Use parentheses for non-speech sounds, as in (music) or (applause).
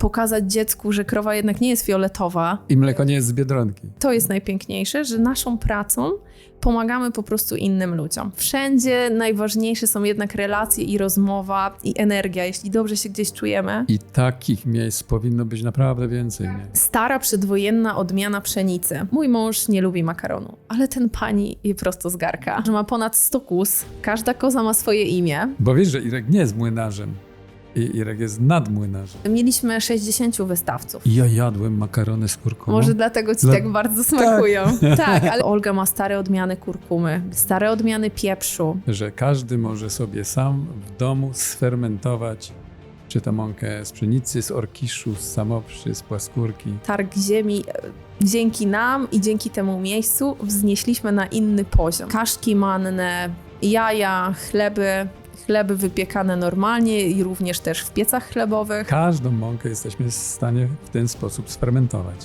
pokazać dziecku, że krowa jednak nie jest fioletowa. I mleko nie jest z Biedronki. To jest najpiękniejsze, że naszą pracą pomagamy po prostu innym ludziom. Wszędzie najważniejsze są jednak relacje i rozmowa i energia, jeśli dobrze się gdzieś czujemy. I takich miejsc powinno być naprawdę więcej. Nie? Stara przedwojenna odmiana pszenicy. Mój mąż nie lubi makaronu, ale ten pani je prosto z garka, że ma ponad 100 kus. Każda koza ma swoje imię. Bo wiesz, że Irek nie jest młynarzem. I Irek jest nadmłynarzem. Mieliśmy 60 wystawców. I ja jadłem makarony z kurkumą. Może dlatego ci Dla- tak bardzo smakują. (laughs) Tak. ale Olga ma stare odmiany kurkumy, stare odmiany pieprzu. Że każdy może sobie sam w domu sfermentować czy to mąkę z pszenicy, z orkiszu, z samoprzy, z płaskórki. Targ ziemi e, dzięki nam i dzięki temu miejscu wznieśliśmy na inny poziom. Kaszki manne, jaja, chleby, chleby wypiekane normalnie i również też w piecach chlebowych. Każdą mąkę jesteśmy w stanie w ten sposób sfermentować.